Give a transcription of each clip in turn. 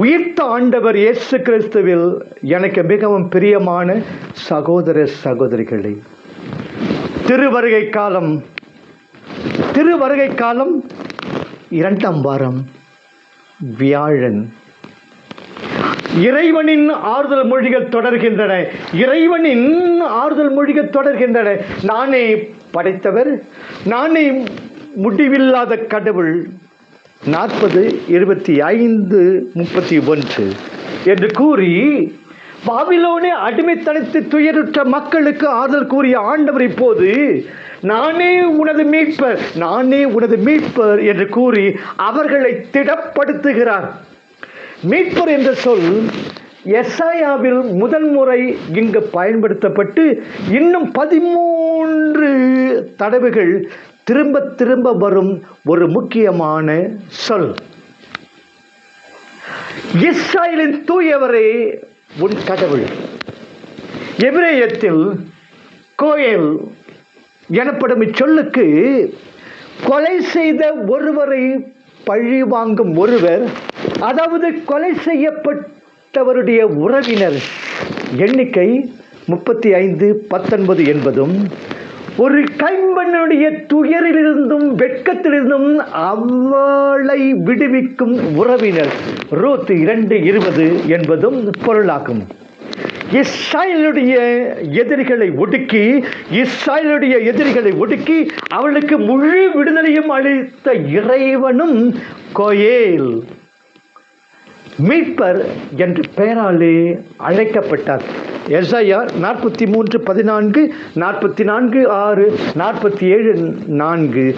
உயிர்த்த ஆண்டவர் இயேசு கிறிஸ்துவில் எனக்கு மிகவும் பிரியமான சகோதர சகோதரிகளே திருவருகை காலம் திருவருகை காலம் இரண்டாம் வாரம் வியாழன். இறைவனின் ஆறுதல் மொழிகள் தொடர்கின்றன இறைவனின் ஆறுதல் மொழிகள் தொடர்கின்றன. நானே படைத்தவர் நானே முடிவில்லாத கடவுள். நாற்பது இருபத்தி ஐந்து முப்பத்தி ஒன்று. என்று கூறி பாபிலோனே அடிமைத்தனத்து துயருற்ற மக்களுக்கு ஆறுதல் கூறிய ஆண்டவர் இப்போது நானே உனது மீட்பர் நானே உனது மீட்பர் என்று கூறி அவர்களை திடப்படுத்துகிறார். மீட்பர் என்ற சொல் எஸ்ஐயாவில் முதல் முறை இங்கு பயன்படுத்தப்பட்டு இன்னும் பதிமூன்று தடவைகள் திரும்ப திரும்ப வரும் ஒரு முக்கியமான சொல். இஸ்ராயலின் தூயவரே உன் கடவுள். எபிரேயத்தில் கோயல் எனப்படும் இச்சொல்லுக்கு கொலை செய்த ஒருவரை பழி வாங்கும் ஒருவர் அதாவது கொலை செய்யப்பட்டவருடைய உறவினர் எண்ணிக்கை முப்பத்தி ஐந்து பத்தொன்பது என்பதும் ஒரு கைம்பெண்ணுடைய துயரிலிருந்தும் வெட்கத்திலிருந்தும் அவளை விடுவிக்கும் உறவினர் ரோத்து இரண்டு இருபது என்பதும் பொருளாகும். இஸ்ராயலுடைய எதிரிகளை ஒடுக்கி இஸ்ராயலுடைய எதிரிகளை ஒடுக்கி அவளுக்கு முழு விடுதலையும் அளித்த இறைவனும் கோயேல். மீட்பர் என்று பெயராலே அழைக்கப்பட்டார். எஸ்ஐயா நாற்பத்தி மூன்று பதினான்கு நாற்பத்தி நான்கு ஆறு நாற்பத்தி ஏழு நான்கு.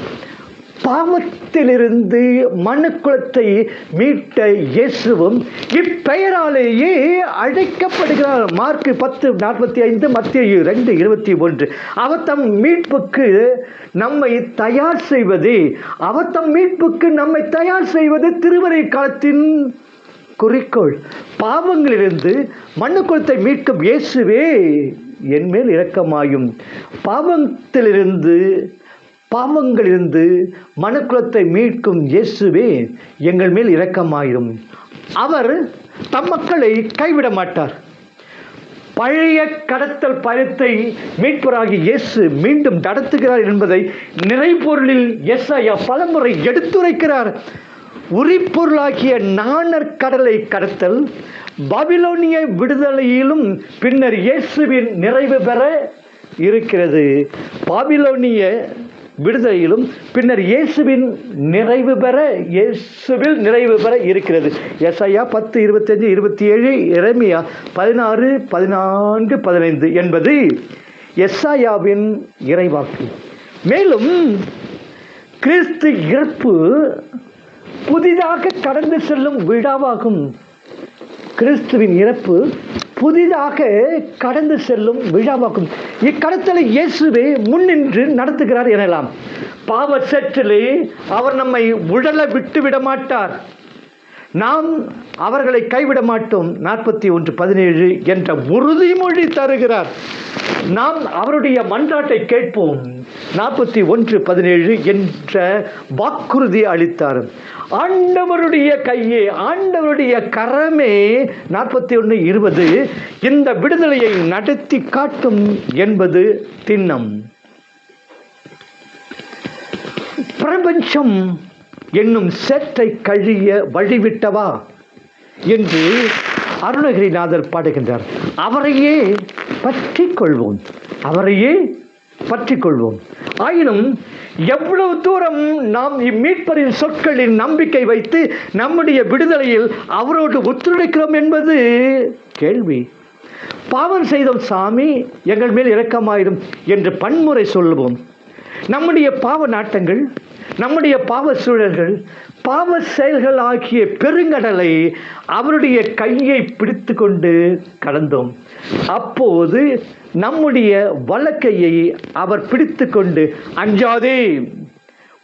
பாவத்திலிருந்து மனுக்குலத்தை மீட்ட இயேசுவும் இப்பெயராலேயே அழைக்கப்படுகிறார். மார்க் பத்து நாற்பத்தி ஐந்து மத்திய ரெண்டு இருபத்தி ஒன்று. அவர் தம் மீட்புக்கு நம்மை தயார் செய்வது. அவர் தம் மீட்புக்கு நம்மை தயார் செய்வது திருவரை காலத்தின் குறிக்கோள். பாவங்களிலிருந்து மண்ணுக்குளத்தை மீட்கும் இயேசுவே என்மேல் இரக்கமாயும். பாவத்திலிருந்து பாவங்களிலிருந்து மனுக்குலத்தை மீட்கும் இயேசுவே எங்கள் மேல் இரக்கமாயிரும். அவர் தம் மக்களை கைவிட மாட்டார். பழைய கடத்தல் பயணத்தை மீட்பராகி இயேசு மீண்டும் நடத்துகிறார் என்பதை நிறைபொருளில் எஸ்ஐயா பலமுறை எடுத்துரைக்கிறார். உரிப்பொருளாகிய நாணர் கடலை கடத்தல் பபிலோனிய விடுதலையிலும் பின்னர் இயேசுவின் நிறைவு பெற இருக்கிறது. பாபிலோனிய விடுதலையிலும் பின்னர் இயேசுவின் நிறைவு பெற இயேசுவில் நிறைவு பெற இருக்கிறது. எஸ்ஐயா பத்து இருபத்தஞ்சு இருபத்தி ஏழு இறைமையா பதினாறு பதினான்கு பதினைந்து என்பது எஸ்ஐயாவின் இறைவாக்கு. மேலும் கிறிஸ்து இறப்பு புதிதாக கடந்து செல்லும் விழாவாகும் கிறிஸ்துவின் இறப்பு புதிதாக கடந்து செல்லும் விழாவாகும் இக்கடத்தலை இயேசுவே முன்னின்று நடத்துகிறார் எனலாம். பாவ சற்றிலே அவர் நம்மை உடலை விட்டு விட மாட்டார் நாம் அவர்களை கைவிட மாட்டோம். நாற்பத்தி ஒன்று பதினேழு என்ற உறுதிமொழி தருகிறார். நாம் அவருடைய மன்றாட்டை கேட்போம். நாற்பத்தி ஒன்று பதினேழு என்ற வாக்குறுதி அளித்தார். ஆண்டவருடைய கையே ஆண்டவருடைய கரமே நாற்பத்தி ஒன்று இருபது இந்த விடுதலையை நடத்தி காட்டும் என்பது திண்ணம். பிரபஞ்சம் என்னும் சேற்றை கழிய வழிவிட்டவா என்று அருணகிரிநாதர் பாடுகின்றார். அவரையே பற்றி கொள்வோம். அவரையே பற்றி கொள்வோம். ஆயினும் எவ்வளவு தூரம் நாம் இம்மீட்பரின் சொற்களின் நம்பிக்கை வைத்து நம்முடைய விடுதலையில் அவரோடு ஒத்துழைக்கிறோம் என்பது கேள்வி. பாவம் செய்தோம் சாமி எங்கள் மேல் இரக்கமாயிரும் என்று பன்முறை சொல்லுவோம். நம்முடைய பாவ நாட்டங்கள் நம்முடைய பாவ சூழல்கள் பாவ செயல்கள் ஆகிய பெருங்கடலை அவருடைய கையை பிடித்து கொண்டு கடந்தோம். அப்போது நம்முடைய வழக்கையை அவர் பிடித்து கொண்டு அஞ்சாதே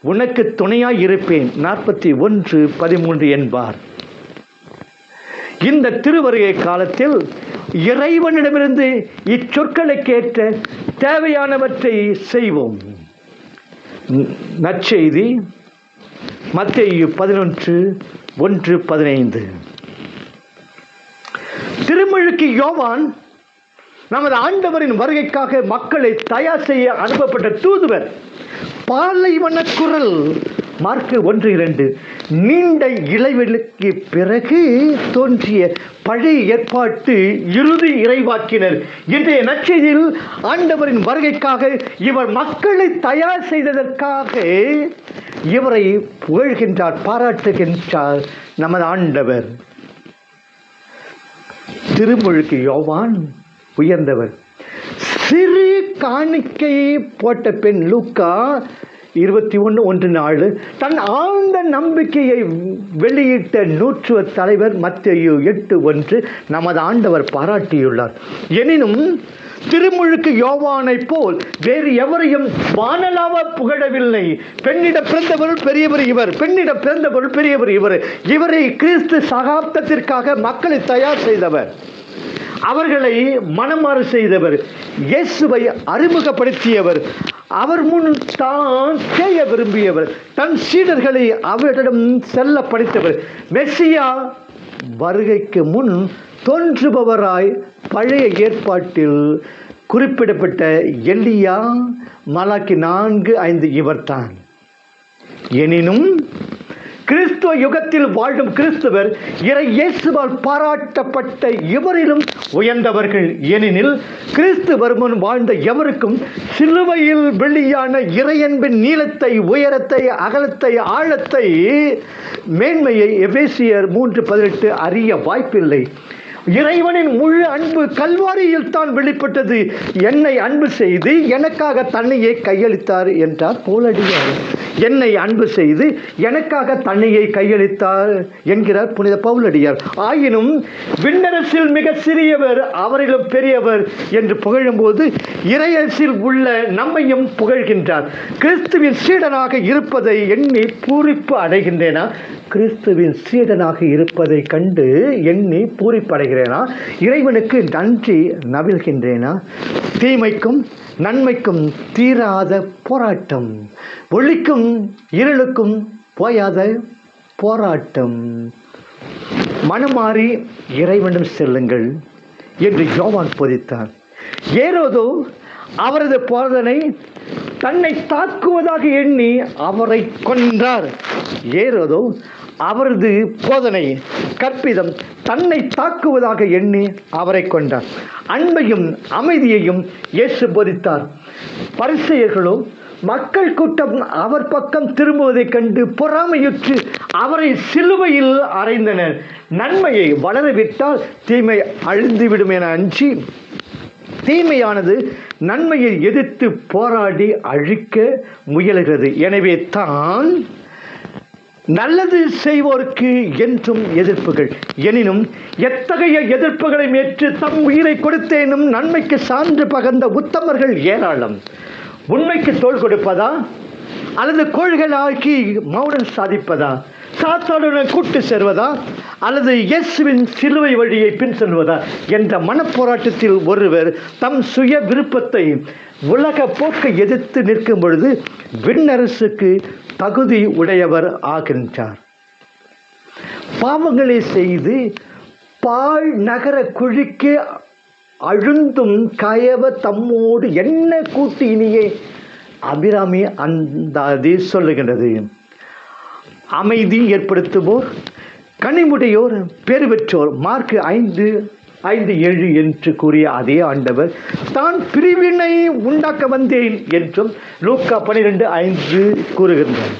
உனக்கு துணையாய் இருப்பேன். நாற்பத்தி ஒன்று பதிமூன்று என்பார். இந்த திருவருகை காலத்தில் இறைவனிடமிருந்து இச்சொற்களை கேட்ட தேவையானவற்றை செய்வோம். நற்செய்தி மத்தேயு பதினொன்று ஒன்று பதினைந்து. திருமழுக்கு யோவான் நமது ஆண்டவரின் வருகைக்காக மக்களை தயார் செய்ய அனுப்பப்பட்ட தூதுவர் பாலைவன குரல். மார்க்கு ஒன்று இரண்டு. நீண்ட இளைவெளுக்கு பிறகு தோன்றிய பழைய ஏற்பாட்டு இறுதி இறைவாக்கினர். இன்றைய நச்சையில் ஆண்டவரின் வருகைக்காக இவர் மக்களை தயார் செய்ததற்காக இவரை புகழ்கின்றார் பாராட்டுகின்றார் நமது ஆண்டவர். திருமுழுக்கு யோவான் உயர்ந்தவர். சிறு காணிக்கையை போட்ட பெண் லூக்கா இருபத்தி ஒன்று ஒன்று நாலு தன் ஆழ்ந்த நம்பிக்கையை வெளியிட்ட நூற்றுவ தலைவர் மத்திய எட்டு ஒன்று நமது ஆண்டவர் பாராட்டியுள்ளார். எனினும் திருமுழுக்கு யோவானைப் போல் வேறு எவரையும் வானலாவ புகழவில்லை. பெண்ணிட பிறந்தவர் பெரியவர் இவர் பெண்ணிட பிறந்தவர் பெரியவர் இவர். இவரை கிறிஸ்து சகாப்தத்திற்காக மக்களை தயார் செய்தவர். அவர்களை மனமாறு செய்தவர். இயேசுவை அறிமுகப்படுத்தியவர். அவர் முன் தான் செய்ய விரும்பியவர். தன் சீடர்களை அவரிடம் செல்ல படித்தவர். மெஸ்ஸியா வருகைக்கு முன் தோன்றுபவராய் பழைய ஏற்பாட்டில் குறிப்பிடப்பட்ட எல்லியா மலாக்கி நான்கு ஐந்து இவர்தான். எனினும் கிறிஸ்துவ யுகத்தில் வாழும் கிறிஸ்துவர் இறை இயேசுவால் பாராட்டப்பட்ட எவரிலும் உயர்ந்தவர்கள் ஏனெனில் கிறிஸ்துவர் முன் வாழ்ந்த எவருக்கும் சிலுவையில் வெளியான இறையன்பின் நீளத்தை உயரத்தை அகலத்தை ஆழத்தை மேன்மையை எபேசியர் மூன்று பதினெட்டு அறிய வாய்ப்பில்லை. இறைவனின் முழு அன்பு கல்வாரியில் தான் வெளிப்பட்டது. என்னை அன்பு செய்து எனக்காக தன்னையே கையளித்தார் என்றார் போலடியார். என்னை அன்பு செய்து எனக்காக தன்னையை கையளித்தார் என்கிறார் புனித பவுலடியார். ஆயினும் விண்ணரசில் மிக சிறியவர் அவரிலும் பெரியவர் என்று புகழும்போது இறையரசில் உள்ள நம்மையும் புகழ்கின்றார். கிறிஸ்துவின் சீடனாக இருப்பதை எண்ணி பூரிப்பு அடைகின்றேனா? கிறிஸ்துவின் சீடனாக இருப்பதை கண்டு எண்ணி பூரிப்படைகிறேனா இறைவனுக்கு நன்றி நவிழ்கின்றேனா? தீமைக்கும் நன்மைக்கும் தீராத போராட்டம் ஒளிக்கும் இருளுக்கும் போயாத போராட்டம். மனமாறி இறைவனும் செல்லுங்கள் என்று யோவான் போதித்தார். ஏரோதோ அவரது போதனை தன்னை தாக்குவதாக எண்ணி அவரை கொன்றார். ஏறதோ அவரது போதனை கற்பிதம் தன்னை தாக்குவதாக எண்ணி அவரை கொண்டார் அன்பையும் அமைதியையும் இயேசு போதித்தார். பரிசெயர்களோ மக்கள் கூட்டம் அவர் பக்கம் திரும்புவதைக் கண்டு பொறாமையுற்று அவரை சிலுவையில் அறைந்தனர். நன்மையை வளரவிட்டால் தீமை அழிந்துவிடும் என அஞ்சி தீமையானது நன்மையை எதிர்த்து போராடி அழிக்க முயலுகிறது. எனவே தான் நல்லது செய்வோருக்கு என்றும் எதிர்ப்புகள். எனினும் எத்தகைய எதிர்ப்புகளை ஏற்று தம் உயிரை கொடுத்தேனும் நன்மைக்கு சான்று பகர்ந்த உத்தமர்கள் ஏராளம். உண்மைக்கு தோள் கொடுப்பதா? அல்லது கோள்களாக்கி மௌனம் சாதிப்பதா? சாத்தானுடன் கூட்டு சேர்வதா? அல்லது இயேசுவின் சிலுவை வழியை பின் செல்வதா? என்ற மனப்போராட்டத்தில் ஒருவர் தம் சுய விருப்பத்தை உலக போக்கை எதிர்த்து நிற்கும் பொழுது விண்ணரசுக்கு தகுதி உடையவர் ஆகின்றார். பாவங்களை செய்து பால் நகர குழிக்கு அழுந்தும் கயவ தம்மோடு என்ன கூட்டினியே அபிராமி அந்தாதி சொல்லுகின்றது. அமைதி ஏற்படுத்துவோர். கனிமுடையோர் பேறு பெற்றோர் மார்க் ஐந்து ஐந்து ஏழு என்று கூறிய அதே ஆண்டவர் தான் பிரிவினை உண்டாக்க வந்தேன் என்றும் லூக்கா பனிரெண்டு ஐந்து கூறுகின்றார்.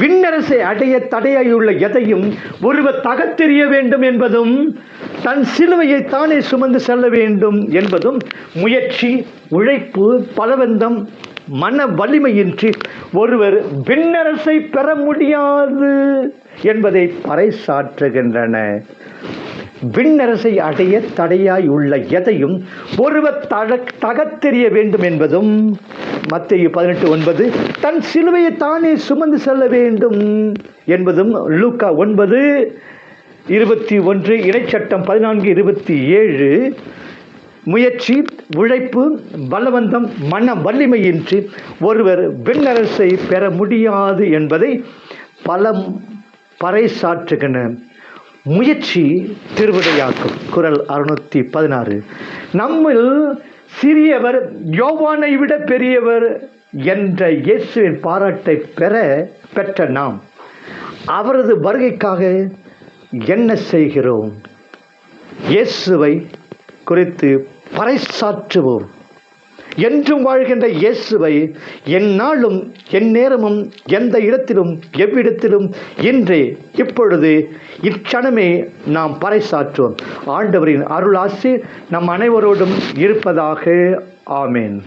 விண்ணரசை அடைய தடையாயுள்ள எதையும் ஒருவர் தகத்தெறிய வேண்டும் என்பதும் தன் சிலுவையை தானே சுமந்து செல்ல வேண்டும் என்பதும் முயற்சி உழைப்பு பலவந்தம் மன வலிமையின்றி ஒருவர் விண்ணரசை பெற முடியாது என்பதை பறைசாற்றுகின்றன. விண்ணரசை அடைய தடையாய் உள்ள எதையும் ஒருவர் தக தகத்தெறிய வேண்டும் என்பதும் மத்திய பதினெட்டு ஒன்பது தன் சிலுவையை தானே சுமந்து செல்ல வேண்டும் என்பதும் லூக்கா ஒன்பது இருபத்தி ஒன்று இணைச்சட்டம் பதினான்கு இருபத்தி ஏழு முயற்சி உழைப்பு பலவந்தம் மன வலிமையின்றி ஒருவர் விண்ணரசை பெற முடியாது என்பதை பல பறைசாற்றுகின்ற முயற்சி திருவிடையாக்கும் குரல் அறுநூத்தி பதினாறு. நம்மில் சிறியவர் யோவானை விட பெரியவர் என்ற இயேசுவின் பாராட்டை பெற பெற்ற நாம். அவரது வருகைக்காக என்ன செய்கிறோம்? இயேசுவை குறித்து பறைசாற்றுவோம். என்றும் வாழ்கின்ற இயேசுவை எந்நாளும் என் நேரமும் எந்த இடத்திலும் எவ்விடத்திலும் இன்றே இப்பொழுது இச்சணமே நாம் பறைசாற்றுவோம். ஆண்டவரின் அருளாசி நம் அனைவரோடும் இருப்பதாக. ஆமேன்.